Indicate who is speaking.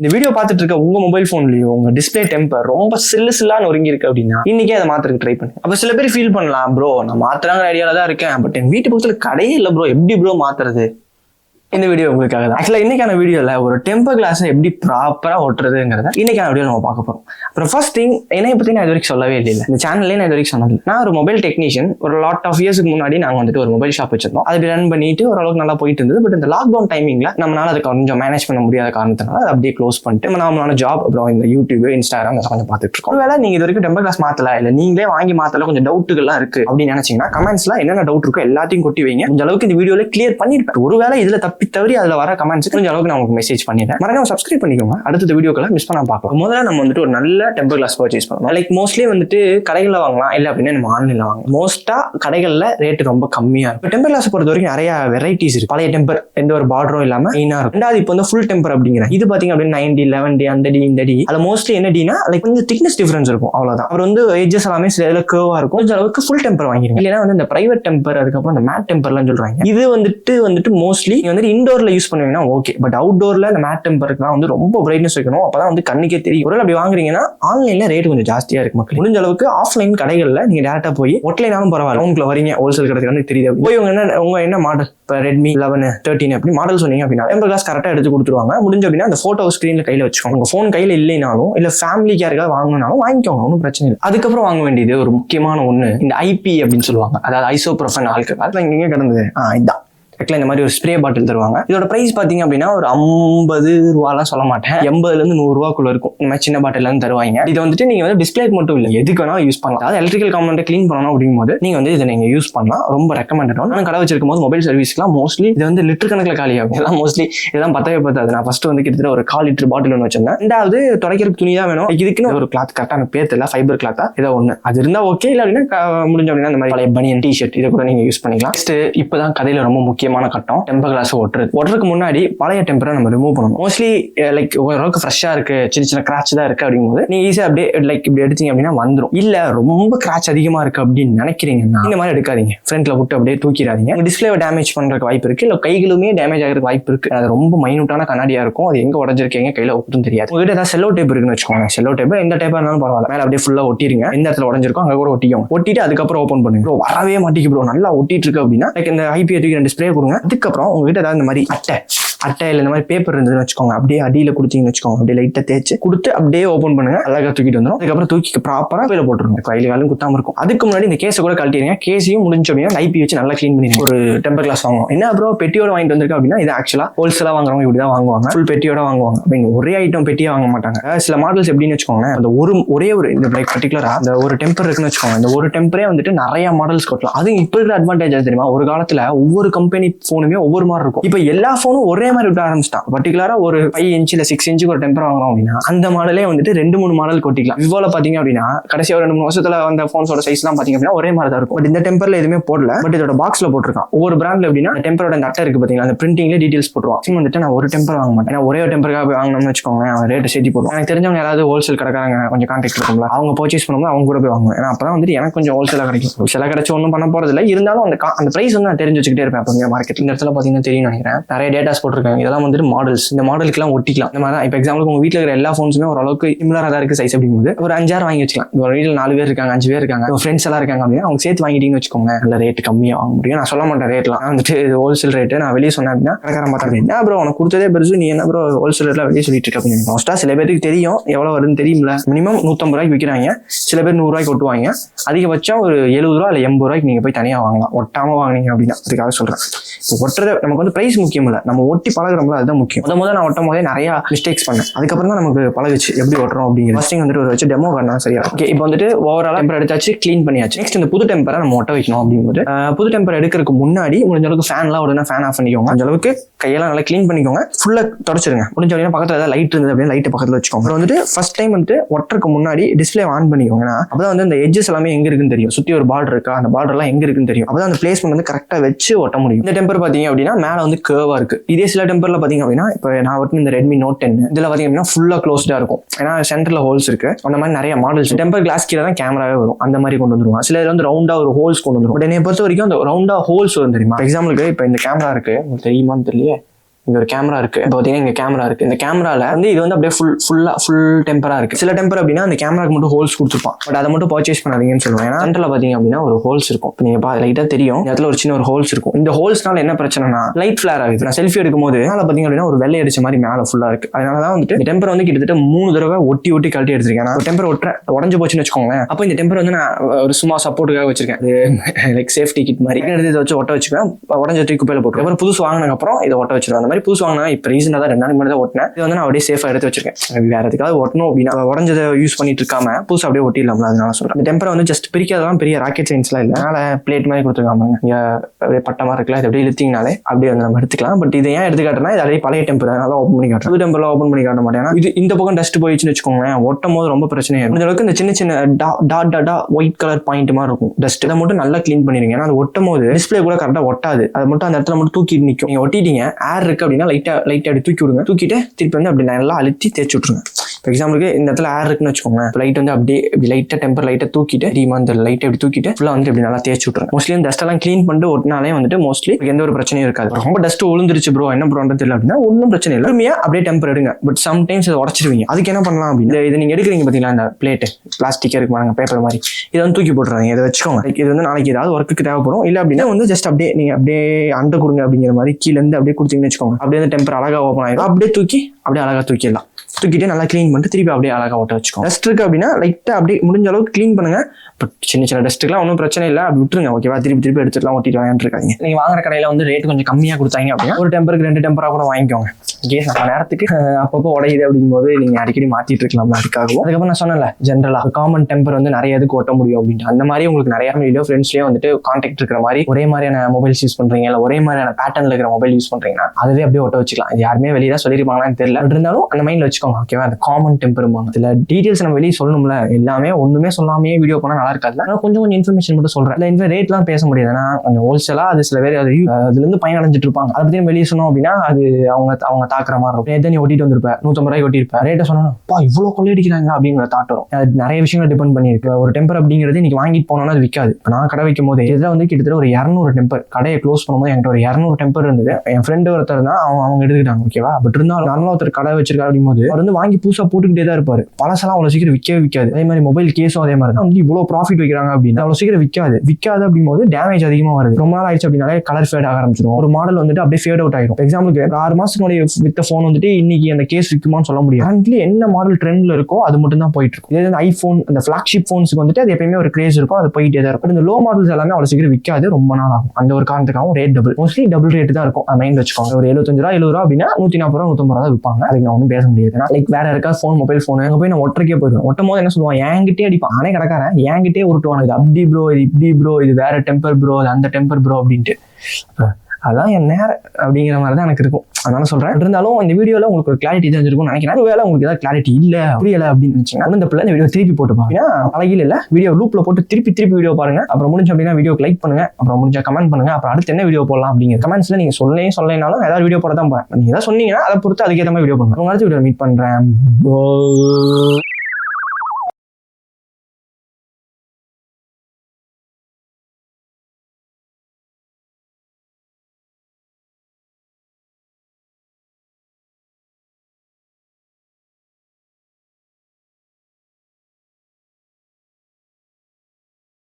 Speaker 1: இந்த வீடியோ பார்த்துட்டு இருக்க உங்க மொபைல் போன்லயோ உங்க டிஸ்பிளே டெம்பர் ரொம்ப சில்லு சில்லா நொறுங்கி இருக்கு அப்படின்னா இன்னைக்கே அதை மாத்திரக்கு ட்ரை பண்ணு அப்ப சில பேர் ஃபீல் பண்ணலாம் ப்ரோ நான் மாத்திராங்கிற ஐடியால தான் இருக்கேன். பட் என் வீட்டு பக்கத்துல கடையே இல்லை ப்ரோ எப்படி ப்ரோ மாத்துறது? இந்த வீடியோ உங்களுக்காக தான். ஆக்சுவலாக இன்னைக்கான வீடியோல ஒரு டெம்பர் கிளாஸை எப்படி ப்ராப்பரா ஒட்டுறதுங்கிறத இன்னைக்கான வீடியோ நம்ம பார்க்க போறோம். அப்புறம் ஃபர்ஸ்ட் திங் என்னை பத்தி நான் இது வரைக்கும் சொல்லவே இல்லை இந்த சேனல்லே நான் இது வரைக்கும் சொன்னது நான் ஒரு மொபைல் டெக்னீஷியன் ஒரு லாட் ஆஃப் இயர்ஸ்க்கு முன்னாடி நாங்கள் வந்துட்டு ஒரு மொபைல் ஷாப் வச்சிருந்தோம். அது ரன் பண்ணிட்டு ஓரளவுக்கு நல்லா போயிட்டு இருந்தது. பட் இந்த லாக்டவுன் டைமிங்ல நம்மளால அதை கொஞ்சம் மேனேஜ் பண்ண முடியாத காரணத்தினால அதை அப்படியே க்ளோஸ் பண்ணிட்டு நம்ம நம்மளான ஜாப் அப்புறம் இந்த யூடியூப் இன்ஸ்டாகிராம் கொஞ்சம் பார்த்துட்டு இருக்கோம். வேலை நீங்க இது வரைக்கும் டெம்பர் கிளாஸ் மாத்தல இல்ல நீங்களே வாங்கி மாத்தல கொஞ்சம் டவுட்டுகள்லாம் இருக்கு அப்படின்னு நினைச்சீங்கன்னா கமெண்ட்ஸ்ல என்னென்ன டவுட் இருக்கோ எல்லாத்தையும் கொட்டி வைங்க. கொஞ்சம் அளவுக்கு இந்த வீடியோல கிளியர் பண்ணிருப்பேன். ஒருவேளை இதுல தப்பு தவறி அதில் வர கமெண்ட்ஸ் கொஞ்சம் அளவுக்கு நான் உங்களுக்கு மெசேஜ் பண்ணிடுறேன். மறக்காம சப்ஸ்கிரைப் பண்ணிக்கோங்க. அடுத்த வீடியோக்கெல்லாம் மிஸ் பண்ணாமல் பார்க்கலாம். முதல்ல நம்ம வந்துட்டு ஒரு நல்ல டெம்பர் கிளாஸ் பர்ச்சேஸ் பண்ணலாம். லைக் மோஸ்ட்லி வந்துட்டு கடைகளில் வாங்கலாம். இல்லை அப்படின்னா நம்ம ஆன்லைனில் வாங்கலாம். மோஸ்ட்டாக கடைகளில் ரேட் ரொம்ப கம்மியாக இருக்கும். டெம்பர் கிளாஸ் பொறுத்த வரைக்கும் நிறைய வெரைட்டிஸ் இருக்கு. பழைய டெம்பர் எந்த ஒரு பார்டரும் இல்லாமல் மெயினாக இருக்கும். ரெண்டாவது இப்போ வந்து ஃபுல் டெம்பர் அப்படிங்கிற. இது பார்த்தீங்க அப்படின்னா நைன்டி லெவன் டி அந்த டி இந்த டி அதில் மோஸ்ட்லி என்ன டினா லைக் கொஞ்சம் திக்னஸ் டிஃபரன்ஸ் இருக்கும். அவ்வளோதான் அவர் வந்து ஏஜஸ் எல்லாமே சில இதில் கேர்வா இருக்கும். கொஞ்சம் அளவுக்கு ஃபுல் டெம்பர் வாங்கிருங்க. இல்லைன்னா வந்து இந்த பிரைவேட் டெம்பர் அதுக்கப்புறம் இந்த மேட் டெம்பர்லாம் சொல்கிறாங்க இது வந்துட்டு வந்துட்டு மோஸ்ட்லி வந்து இன்டோரில் யூஸ் பண்ணுவீங்கன்னா ஓகே பட் அவுட்டோரில் அந்த மேட் டெம்பருக்குலாம் வந்து ரொம்ப பிரைட்னஸ் வைக்கணும். அப்பதான் வந்து கண்ணுக்கே தெரியும். ஒருவேளை அப்படி வாங்குறீங்கன்னா ஆன்லைன்ல ரேட் கொஞ்சம் ஜாஸ்தியா இருக்கு மக்கள். முடிஞ்ச அளவுக்கு ஆஃப்லைன் கடைகள்ல நீங்க டேரக்டா போய் ஒட்லைனாலும் பரவாயில்ல. உங்களுக்கு வரீங்க ஹோல்சேல் கடைக்கு வந்து தெரியுது போய் உங்க என்ன உங்க என்ன மாடல் இப்போ ரெட்மி லெவன் தேர்ட்டின் அப்படி மாடல் சொன்னீங்க அப்படின்னா எம்பர் கிளாஸ் கரெக்டாக எடுத்து கொடுத்துருவாங்க. முடிஞ்ச அப்படின்னா அந்த ஃபோட்டோ ஸ்க்ரீனில் கையில் வச்சுக்கோங்க. உங்கள் ஃபோன் கையில் இல்லைனாலும் இல்லை ஃபேமிலிக்கு யாருக்காவது வாங்கணும்னாலும் வாங்கிக்கோங்க. ஒன்றும் பிரச்சனை இல்லை. அதுக்கப்புறம் வாங்க வேண்டியது ஒரு முக்கியமான ஒன்று இந்த ஐபி அப்படின்னு சொல்லுவாங்க. அதாவது ஐசோப்ரோஃபன் ஆல்கஹால். அதெல்லாம் இங்கே கிடந்தது? ஆ இதான். ஆக்சுவலாக இந்த மாதிரி ஒரு ஸ்ப்ரே பாட்டில் தருவாங்க. இதோட ப்ரைஸ் பார்த்தீங்க அப்படின்னா ஒரு ஐம்பது ரூபாலாம் சொல்ல மாட்டேன். எண்பதுலேருந்து நூறு ரூபாக்குள்ள இருக்கும். இந்த மாதிரி சின்ன பாட்டிலேருந்து தருவாங்க. இதை வந்துட்டு நீங்கள் வந்து டிஸ்பிளேக்கு மட்டும் இல்லை எதுக்கு வேணாலும் யூஸ் பண்ணலாம். அதாவது எலக்ட்ரிக்கல் காம்பனண்ட்டை க்ளீன் பண்ணணும் அப்படிங்கும்போது நீங்கள் வந்து இதை நீங்கள் யூஸ் பண்ணலாம் ரொம்ப ரெக்கமெண்டட் நான் கடை வச்சிருக்கும் போது மொபைல் சர்வீஸ்லாம் மோஸ்ட்லி இது வந்து லிட்டர் கணக்கில் காலியாகும் எல்லாம் மோஸ்ட்லி இதெல்லாம் பத்தவே பத்தாது. நான் ஃபர்ஸ்ட் வந்து கிட்டத்தட்ட ஒரு கால் லிட்டர் பாட்டில் ஒன்று வச்சிருந்தேன். ரெண்டாவது துடைக்கிறதுக்கு துணி தான் வேணும். இதுக்குன்னு ஒரு கிளாத் கரெக்டாக எனக்கு பேர் தெரியல ஃபைபர் கிளாத்தா ஏதோ ஒன்று அது இருந்தால் ஓகே இல்லை அப்படின்னா முடிஞ்ச அப்படின்னா இந்த மாதிரி பழைய பனியன் டிஷர்ட் இதை கூட நீங்கள் யூஸ் பண்ணிக்கலாம். நெக்ஸ்ட் இப்போதான் கதையில் ரொம்ப முக்கியமான கட்டம். Temper glass ஒட்டுறது. ஒட்டுறதுக்கு முன்னாடி பழைய டெம்பரை நம்ம ரிமூவ் பண்ணணும். மோஸ்ட்லி லைக் eh, ஓரளவுக்கு ஃப்ரெஷ்ஷாக இருக்கு சின்ன சின்ன கிராச் தான் இருக்கு அப்படிங்கும்போது நீ ஈஸியாக அப்படியே லைக் இப்படி எடுத்தீங்க அப்படின்னா வந்துடும் இல்லை ரொம்ப கிராச் அதிகமாக இருக்கு அப்படின்னு நினைக்கிறீங்கன்னா இந்த மாதிரி எடுக்காதீங்க. ஃப்ரண்ட்ல விட்டு அப்படியே தூக்கிடாதீங்க. டிஸ்பிளே டேமேஜ் பண்ணுறதுக்கு வாய்ப்பு இருக்கு. இல்லை கைகளுமே டேமேஜ் ஆகிறதுக்கு வாய்ப்பு இருக்கு. அது ரொம்ப மைனூட்டான கண்ணாடியா இருக்கும். அது எங்க உடஞ்சிருக்கீங்க கையில ஒட்டும் தெரியாது. உங்ககிட்ட ஏதாவது செல்லோ டேப் இருக்குன்னு வச்சுக்கோங்க செல்லோ டேப் எந்த டேப்பா இருந்தாலும் பரவாயில்ல. மேலே அப்படியே ஃபுல்லா ஒட்டிருங்க. எந்த இடத்துல உடஞ்சிருக்கோ அங்கே கூட ஒட்டிக்கோங்க. ஒட்டிட்டு அதுக்கப்புறம் ஓப்பன் பண்ணுங்க. ப்ரோ வரவே மாட்டேங்குது ப்ரோ நல்லா ஒட்டிட்டு இருக்கு அப்படின்னா லைக் இந்த ஐபி தூக்கி ரெண்டு ஸ்ப்ரே கொடுங்க. அதுக்கப்புறம் உங்ககிட்ட ஏதாவது இந்த மாதிரி அட்டை அட்டையில் இந்த மாதிரி பேப்பர் இருந்ததுன்னு வச்சுக்கோங்க. அப்படியே அடியில் கொடுத்தீங்கன்னு வச்சுக்கோங்க. அப்படியே லைட்டாக தேய்ச்சி கொடுத்து அப்படியே ஓப்பன் பண்ணுங்க. அழகாக தூக்கிட்டு வந்துடும் அதுக்கப்புறம் தூக்கி ப்ராப்பராக கையில் போட்டுருங்க. கையில் காலும் குத்தாமல் இருக்கும். அதுக்கு முன்னாடி இந்த கேஸை கூட கழட்டிடுங்க. கேஸையும் முடிஞ்ச அப்படின்னா ஐபி வச்சு நல்லா க்ளீன் பண்ணிடுங்க. ஒரு டெம்பர் கிளாஸ் வாங்குவோம். என்ன அப்புறம் பெட்டியோட வாங்கிட்டு வந்திருக்கு அப்படின்னா இது ஆக்சுவலாக ஹோல்சேலாக வாங்குறவங்க இப்படி தான் வாங்குவாங்க. ஃபுல் பெட்டியோட வாங்குவாங்க. அப்படிங்க ஒரே ஐட்டம் பெட்டியே வாங்க மாட்டாங்க. சில மாடல்ஸ் எப்படின்னு வச்சுக்கோங்க அந்த ஒரு ஒரே ஒரு இந்த பைக் பர்டிகுலராக அந்த ஒரு டெம்பர் இருக்குன்னு வச்சுக்கோங்க. அந்த ஒரு டெம்பரே வந்துட்டு நிறைய மாடல்ஸ் கொட்டலாம். அது இப்போ இருக்கிற அட்வான்டேஜ் தெரியுமா? ஒரு காலத்தில் ஒவ்வொரு கம்பெனி ஃபோனுமே ஒவ்வொரு மாதிரி இருக்கும். இப்போ எல்லா ஃபோனும் ஒரே மாதிரி விட ஆரம்பிச்சிட்டான். பர்டிகுலரா ஒரு ஃபைவ் இன்ச் இல்ல சிக்ஸ் இன்ச்சுக்கு ஒரு டெம்பர் வாங்குறோம் அப்படின்னா அந்த மாடலே வந்துட்டு ரெண்டு மூணு மாடல் கொட்டிக்கலாம் விவோல பாத்தீங்க அப்படின்னா கடைசி ஒரு ரெண்டு மூணு வருஷத்துல வந்த ஃபோன்ஸோட சைஸ்லாம் பாத்தீங்க அப்படின்னா ஒரே மாதிரி தான் இருக்கும். பட் இந்த டெம்பர்ல எதுவுமே போடல. பட் இதோட பாக்ஸ்ல போட்டிருக்கான். ஒவ்வொரு பிராண்ட்ல எப்படின்னா டெம்பரோட அந்த அட்டை இருக்கு பாத்தீங்களா அந்த பிரிண்டிங்ல டீட்டெயில்ஸ் போட்டுருவான். சிம் வந்துட்டு நான் ஒரு டெம்பர் வாங்க மாட்டேன். ஒரே ஒரு டெம்பருக்காக போய் வாங்கணும்னு வச்சுக்கோங்க அவன் ரேட்டை சேர்த்து போடுவோம் எனக்கு தெரிஞ்சவங்க யாராவது ஹோல்சேல் கடைக்காரங்க கொஞ்சம் கான்டாக்ட் இருக்கும்ல அவங்க பர்ச்சேஸ் பண்ணும்போது அவங்க கூட போய் வாங்குவேன். ஏன்னா அப்பதான் வந்துட்டு எனக்கு கொஞ்சம் ஹோல்சேலாக கிடைக்கும். சில கிடைச்சு ஒன்றும் பண்ண போறது இல்லை இருந்தாலும் அந்த அந்த பிரைஸ் வந்து நான் தெரிஞ்சு வச்சுக்கிட்டே இருப்பேன். அப்படிங்க மார்க்கெட் இந்த இடத்துல பாத்தீங்கன்னா தெரியும் நினைக்கிறேன். நிறைய டேட்டாஸ் போட்டு போட்டிருக்காங்க. இதெல்லாம் வந்துட்டு மாடல்ஸ் இந்த மாடலுக்குலாம் ஒட்டிக்கலாம். இந்த மாதிரி இப்போ எக்ஸாம்பிளுக்கு உங்க வீட்டில் இருக்கிற எல்லா ஃபோன்ஸுமே ஓரளவுக்கு சிமிலராக தான் இருக்கு சைஸ் அப்படிங்கும்போது ஒரு அஞ்சாறு வாங்கி வச்சுக்கலாம். ஒரு வீட்டில் நாலு பேர் இருக்காங்க அஞ்சு பேர் இருக்காங்க ஃப்ரெண்ட்ஸ் எல்லாம் இருக்காங்க அப்படின்னா அவங்க சேர்த்து வாங்கிட்டீங்கன்னு வச்சுக்கோங்க. நல்ல ரேட் கம்மியாக வாங்க முடியும். நான் சொல்ல மாட்டேன் ரேட்லாம் வந்துட்டு வந்துட்டு ஹோல்சேல் ரேட்டு நான் வெளியே சொன்னேன் அப்படின்னா கடைக்காரன் பார்த்தா என்ன ப்ரோ உனக்கு கொடுத்ததே பெருசு. நீ என்ன ப்ரோ ஹோல்சேல் ரேட்லாம் வெளியே சொல்லிட்டு இருக்க? அப்படின்னு மோஸ்ட்டாக சில பேருக்கு தெரியும் எவ்வளோ வருதுன்னு தெரியும்ல. மினிமம் நூற்றம்பது ரூபாய்க்கு விற்கிறாங்க சில பேர் நூறுரூவாய்க்கு ஒட்டுவாங்க. அதிகபட்சம் ஒரு எழுபது ரூபா இல்லை எண்பது ரூபாய்க்கு நீங்கள் போய் தனியாக வாங்கலாம். ஒட்டாம வாங்குனீங்க அப்படின்னா அதுக்காக சொல்கிறேன் இப்போ ஒட்டுறது நமக்கு வந்து ப்ரைஸ் முக்கியம் இல்லை. நம்ம ஒட்டி பழகுறோம்ல அதுதான் முக்கியம். முத முதல் நான் ஒட்டும் போதே நிறைய மிஸ்டேக்ஸ் பண்ணேன். அதுக்கப்புறம் தான் நமக்கு பழகுச்சு. எப்படி ஒட்டுறோம் அப்படிங்கிற ஃபஸ்ட்டிங் வந்துட்டு ஒரு வச்சு டெமோ காரணம் சரியா ஓகே இப்போ வந்துட்டு ஓவரால் டெம்பர் எடுத்தாச்சு க்ளீன் பண்ணியாச்சு. நெக்ஸ்ட் இந்த புது டெம்பரை நம்ம ஒட்ட வைக்கணும் அப்படிங்கும்போது புது டெம்பர் எடுக்கிறதுக்கு முன்னாடி முடிஞ்ச அளவுக்கு ஃபேன்லாம் உடனே ஃபேன் ஆஃப் பண்ணிக்கோங்க. அந்த அளவுக்கு கையெல்லாம் நல்லா க்ளீன் பண்ணிக்கோங்க. ஃபுல்லாக தொடச்சிருங்க. முடிஞ்ச வரைக்கும் பக்கத்தில் ஏதாவது லைட் இருந்தது அப்படின்னு லைட்டை பக்கத்தில் வச்சுக்கோங்க. அப்புறம் வந்துட்டு ஃபர்ஸ்ட் டைம் வந்துட்டு ஒட்டுறதுக்கு முன்னாடி டிஸ்ப்ளே ஆன் பண்ணிக்கோங்க. ஏன்னா அப்பதான் வந்து இந்த எட்ஜஸ் எல்லாமே எங்க இருக்குன்னு தெரியும். சுற்றி ஒரு பார்டர் இருக்கா? அந்த பார்டர்லாம் எங்க இருக்குன்னு தெரியும். அப்பதான் அந்த பிளேஸ்மெண்ட் வந்து கரெக்டாக வச்சு ஒட்ட முடியும். இந்த டெம்பர் பார்த்தீங்க அப்படின்னா மேலே வந்து கேர்வாக இருக்கு. இதே சில டெம்பர்ல பாத்தீங்க அப்படின்னா இப்போ நான் வந்து இந்த ரெட்மி நோட் டென் இதுல பாத்தீங்க அப்படின்னா ஃபுல்லாக க்ளோஸ்டாக இருக்கும். ஏன்னா சென்டரில் ஹோல்ஸ் இருக்கு. அந்த மாதிரி நிறைய மாடல்ஸ் டெம்பர் கிளாஸ் கீழே தான் கேமராவே வரும். அந்த மாதிரி கொண்டு வந்துருவாங்க சில இதுல வந்து ரவுண்டா ஒரு ஹோல்ஸ் கொண்டு வந்துடும் பட் என்னை பொறுத்த வரைக்கும் அந்த ரவுண்டா ஹோல்ஸ் வரும் தெரியுமா? எக்ஸாம்பிளுக்கு இப்போ இந்த கேமரா இருக்கு. உங்களுக்கு தெரியுமான்னு தெரியல இங்க ஒரு கேமரா இருக்கு. இப்போ பார்த்தீங்கன்னா இங்க கேமரா இருக்கு. இந்த கேமரால வந்து இது வந்து அப்படியே ஃபுல் ஃபுல்லா ஃபுல் டெம்பரா இருக்கு. சில டெம்பர் அப்படின்னா அந்த கேமராக்கு மட்டும் ஹோல்ஸ் கொடுத்துருப்பான். பட் அதை மட்டும் பர்ச்சேஸ் பண்ணாதீங்கன்னு சொல்லுவேன். ஏன்னா சென்டர்ல பாத்தீங்க அப்படின்னா ஒரு ஹோல்ஸ் இருக்கும். இப்போ நீங்க லைட்டா தெரியும். இந்த இடத்துல ஒரு சின்ன ஒரு ஹோல்ஸ் இருக்கும். இந்த ஹோல்ஸ்னால என்ன பிரச்சனைனா லைட் ஃபிளேர் ஆகுது. நான் செல்ஃபி எடுக்கும் போது மேல பாத்தீங்க அப்படின்னா ஒரு வெள்ளை அடிச்ச மாதிரி மேல ஃபுல்லா இருக்கு. அதனால தான் வந்துட்டு இந்த டெம்பர் வந்து கிட்டத்தட்ட மூணு தடவை ஒட்டி ஒட்டி கழட்டி எடுத்திருக்கேன். நான் டெம்பர் ஒட்டுற உடஞ்சு போச்சுன்னு வச்சுக்கோங்களேன். அப்போ இந்த டெம்பர் வந்து நான் ஒரு சும்மா சப்போர்ட்டுக்காக வச்சிருக்கேன். லைக் சேஃப்டி கிட் மாதிரி. எடுத்து இதை வச்சு ஒட்ட வச்சுக்கேன் உடஞ்ச தூக்கி குப்பையில போட்டு அப்புறம் புதுசு வாங்கினதுக்கு அப்புறம் இதை ஒட்ட வச்சிருவேன். அந்த மாதிரி புதுசு வாங்கினா இப்போ ரீசெண்டாக தான் ரெண்டு நாளைக்கு முன்னாடி தான் ஓட்டினேன். இது வந்து நான் அப்படியே சேஃபாக எடுத்து வச்சிருக்கேன். வேற எதுக்காவது ஒட்டணும் அப்படின்னா உடஞ்சதை யூஸ் பண்ணிட்டு இருக்காம புதுசு அப்படியே ஒட்டிடலாம்ல அதனால சொல்கிறேன் இந்த டெம்பரை வந்து ஜஸ்ட் பிரிக்காதான் பெரிய ராக்கெட் சயின்ஸ்லாம் இல்லை. அதனால பிளேட் மாதிரி கொடுத்துருக்காங்க இங்க அப்படியே பட்டமா இருக்கலாம் இது அப்படியே இழுத்திங்கனாலே அப்படியே வந்து நம்ம எடுத்துக்கலாம். பட் இதை ஏன் எடுத்து இது அப்படியே பழைய டெம்பர் அதனால ஓப்பன் பண்ணி காட்டுறேன். புது டெம்பரில் ஓப்பன் பண்ணி காட்ட மாட்டேன். இது இந்த பக்கம் டஸ்ட் போயிடுச்சுன்னு வச்சுக்கோங்களேன் ஒட்டும் போது ரொம்ப பிரச்சனை முடிஞ்ச அளவுக்கு இந்த சின்ன சின்ன டா டாட் டாட்டா ஒயிட் கலர் பாயிண்ட் மாதிரி இருக்கும். டஸ்ட் இதை மட்டும் நல்லா க்ளீன் பண்ணிடுங்க. ஏன்னா அது ஒட்டும் போது டிஸ்பிளே கூட கரெக்டாக ஒட்டாது. அது மட்டும் அந்த இடத்துல மட்டும் தூக்கிட்டு நிற்கும் நீங்கள் ஒட்டிட்டீங்க ஏர் இருக்கு அப்படின்னா லைட்டா லைட்டா அப்படி தூக்கி விடுங்க. தூக்கிட்டு திருப்பி வந்து அப்படி நல்லா அழுத்தி தேய்ச்சி விட்ருங்க இப்போ எக்ஸாம்பிளுக்கு இந்த இடத்துல ஏர் இருக்குன்னு வச்சுக்கோங்க லைட் வந்து அப்படியே இப்படி லைட்டாக டெம்பர் லைட்டாக தூக்கிட்டு டீமா அந்த லைட்டை இப்படி தூக்கிட்டு ஃபுல்லாக வந்து இப்படி நல்லா தேய்ச்சி விட்ருங்க மோஸ்ட்லி இந்த டஸ்ட் எல்லாம் க்ளீன் பண்ணிட்டு ஒட்டினாலே வந்துட்டு மோஸ்ட்லி எந்த ஒரு பிரச்சனையும் இருக்காது. ரொம்ப டஸ்ட் விழுந்துருச்சு ப்ரோ என்ன ப்ரோன்றது தெரியல அப்படின்னா ஒன்றும் பிரச்சனை இல்லை. பொறுமையா அப்படியே டெம்பர் எடுங்க. பட் சம்டைம்ஸ் அதை உடச்சிருவீங்க. அதுக்கு என்ன பண்ணலாம் அப்படின்னு இதை நீங்கள் எடுக்கிறீங்க பார்த்தீங்களா இந்த பிளேட்டு பிளாஸ்டிக்காக இருக்கு பாருங்க பேப்பர் மாதிரி. இதை வந்து தூக்கி போட்டுறாங்க இதை வச்சுக்கோங்க. இது வந்து நாளைக்கு ஏதாவது ஒர்க்குக்கு தேவைப்படும். இல்லை அப்படின்னா வந்து ஜஸ்ட் அப்படியே நீங்க அப்படியே அண்டை கொடுங்க அப்படிங்கிற மாதிரி கீழேருந்து அப்படியே கொடுத்தீங்கன்னு வச்சுக்கோங்க. அப்படியே வந்து டெம்பர் அழகா ஓப்பன் ஆயிடும். அப்படியே தூக்கி அப்படியே அழகா தூக்கிடலாம். தூக்கிட்டு நல்லா க்ளீன் பண்ணிட்டு திருப்பி அப்படியே அழகா ஒட்ட வச்சுக்கோங்க. டஸ்ட் இருக்கு அப்படின்னா லைட்டா அப்படியே முடிஞ்ச அளவுக்கு க்ளீன் பண்ணுங்க. பட் சின்ன சின்ன டஸ்ட்டுக்குலாம் ஒன்றும் பிரச்சனை இல்லை. அப்படி விட்டுருங்க. ஓகேவா திருப்பி திருப்பி எடுத்துக்கலாம் ஒட்டிட்டு வாங்கிட்டு இருக்காங்க நீங்க வாங்குற கடையில வந்து ரேட் கொஞ்சம் கம்மியா கொடுத்தாங்க அப்படின்னா ஒரு டெம்பருக்கு ரெண்டு டெம்பரா கூட வாங்கிக்கோங்க. கேஸ் நம்ம நேரத்துக்கு? அப்பப்போ உடையுது அப்படிங்கும்போது நீங்க அடிக்கடி மாத்திட்டு இருக்கலாம் அதுக்காகவும். அதுக்கப்புறம் நான் சொன்னேன்ல ஜென்ரலா காமன் டெம்பர் வந்து நிறைய இதுக்கு ஒட்ட முடியும் அப்படின்ட்டு. அந்த மாதிரி உங்களுக்கு நிறைய வீடியோ ஃப்ரெண்ட்ஸ்லயே வந்துட்டு கான்டாக்ட் இருக்கிற மாதிரி ஒரே மாதிரியான மொபைல்ஸ் யூஸ் பண்றீங்க இல்ல ஒரே மாதிரியான பேட்டர்ன்ல இருக்கிற மொபைல் யூஸ் பண்றீங்கன்னா அதுவே அப்படியே ஒட்ட வச்சுக்கலாம். இது யாருமே வெளியே தான் சொல்லிருப்பாங்களான்னு தெரியல இருந்தாலும் அந்த மைண்ட்ல வச்சுக்கோங்க ஓகேவா அந்த காமன் டெம்பருமாங்க இதுல டீடைல்ஸ் நம்ம வெளியே சொல்லணும்ல எல்லாமே ஒண்ணுமே சொல்லாமே வீடியோ பண்ணா நல்லா இருக்காதுல ஆனா கொஞ்சம் கொஞ்சம் இன்ஃபர்மேஷன் மட்டும் சொல்றேன். இல்ல இந்த ரேட்லாம் பேச முடியாது. ஏன்னா கொஞ்சம் ஹோல்சேலா அது சில பேர் அது use- அதுல இருந்து பயன் அடைஞ்சிட்டு இருப்பாங்க. அதை நம்ம வெளியே சொன்னோம் அப்படின்னா அது அவங்க அவங்க தாக்குற மாதிரி இருக்கும். நேத்து நீ வந்திருப்பேன் வந்திருப்ப. நூத்தம்பது ரூபாய் ஓட்டிருப்பேன் ரேட்டை சொன்னா பா இவ்வளவு கொள்ளையடிக்கிறாங்க அப்படிங்கிற தாட் வரும். அது நிறைய விஷயங்கள் டிபெண்ட் பண்ணியிருக்கு. ஒரு டெம்பர் அப்படிங்கிறது இன்னைக்கு வாங்கிட்டு போனோம்னா அது விற்காது இப்போ நான் கடை வைக்கும் போது இதில் வந்து கிட்டத்தட்ட ஒரு இரநூறு டெம்பர் கடையை க்ளோஸ் பண்ணும்போது என்கிட்ட ஒரு இரநூறு டெம்பர் இருந்தது. என் ஃப்ரெண்டு ஒருத்தர் தான் அவங்க அவங்க எடுத்துக்கிட்டாங்க ஓகேவா பட் இருந்தாலும் நார்மலாக ஒருத்தர் கடை வச்சிருக்காரு அப்படிங்கும்போது அவர் வந்து வாங்கி புதுசாக போட்டுக்கிட்டே தான் இருப்பாரு. பழசெல்லாம் அவ்வளோ சீக்கிரம் விற்கவே விற்காது அதே மாதிரி மொபைல் கேஸும் அதே மாதிரி தான். வந்து இவ்வளோ ப்ராஃபிட் வைக்கிறாங்க அப்படின்னா அவ்வளோ சீக்கிரம் விற்காது விற்காது அப்படிங்கும்போது டேமேஜ் அதிகமாக வருது. ரொம்ப நாள் ஆயிடுச்சு அப்படின்னாலே கலர் ஃபேட் ஆக ஆரம்பிச்சிடும். ஒரு மாடல் வந்துட்டு அப்படியே ஃபேட் அவுட் ஆகிடும் எக்ஸாம்பிளுக்கு ஆறு மாதத்துக்கு வித்த ஃபோன் வந்துட்டு இன்னைக்கு அந்த கேஸ் விற்குமான்னு சொல்ல முடியாது. கரண்ட்லி என்ன மாடல் ட்ரெண்ட்ல இருக்கோ அது மட்டும் தான் போயிட்டு இருக்கும் இதே வந்து ஐஃபோன் அந்த ஃபிளாக்ஷிப் ஃபோன்ஸுக்கு வந்துட்டு அது எப்பயுமே ஒரு கிரேஸ் இருக்கும். அது போயிட்டே தான் இருக்கும். இந்த லோ மாடல்ஸ் எல்லாமே அவ்வளோ சீக்கிரம் விற்காது. ரொம்ப நாள் ஆகும். அந்த ஒரு காரணத்துக்காகவும் rate double mostly double rate தான் இருக்கும். அதை மைண்ட் வச்சுக்கோங்க. ஒரு எழுபத்தஞ்சு ரூபா எழுபது ரூபா அப்படின்னா நூற்றி நாற்பது ரூபா நூற்றம்பது ரூபா தான் விற்பாங்க. அதுக்கு நான் ஒன்றும் பேச முடியாது. லைக் வேற இருக்கா ஃபோன் மொபைல் ஃபோன் அங்கே போய் நான் ஒட்டரைக்கே போயிடுவேன். ஒட்டும் போது என்ன சொல்லுவான்? என்கிட்டே அடிப்பான். ஆனே கிடக்காரன் என்கிட்டே உருட்டுவான். இது அப்படி ப்ரோ இது இப்படி ப்ரோ இது வேற டெம்பர் ப்ரோ அது அந்த டெம்பர் ப்ரோ அப்படின்ட்டு. அதெல்லாம் என் நேரம் அப்படிங்கிற மாதிரி தான் எனக்கு இருக்கும். அதனால சொல்றேன். இருந்தாலும் இந்த வீடியோல உங்களுக்கு ஒரு கிளாரிட்டி தெரிஞ்சிருக்கும்னு நினைக்கிறேன். வேலை உங்களுக்கு ஏதாவது கிளாரிட்டி இல்ல புரியல அப்படின்னு நினைச்சீங்க இந்த பிள்ளை இந்த வீடியோ திருப்பி போட்டு பாருங்க. அழகில் இல்ல. வீடியோ லூப்ல போட்டு திருப்பி திருப்பி வீடியோ பாருங்க. அப்புறம் முடிஞ்ச அப்படின்னா வீடியோக்கு லைக் பண்ணுங்க. அப்புறம் முடிஞ்சா கமெண்ட் பண்ணுங்க. அப்புறம் அடுத்து என்ன வீடியோ போடலாம் அப்படிங்கிற கமெண்ட்ஸ்ல நீங்க சொல்லலையும் சொல்லலைனாலும் ஏதாவது வீடியோ போட தான் போறேன். நீங்க ஏதாவது சொன்னீங்கன்னா அதை பொறுத்து அதுக்கேற்ற மாதிரி வீடியோ பண்ணுங்க. உங்க அடுத்த வீடியோ மீட் பண்றேன்.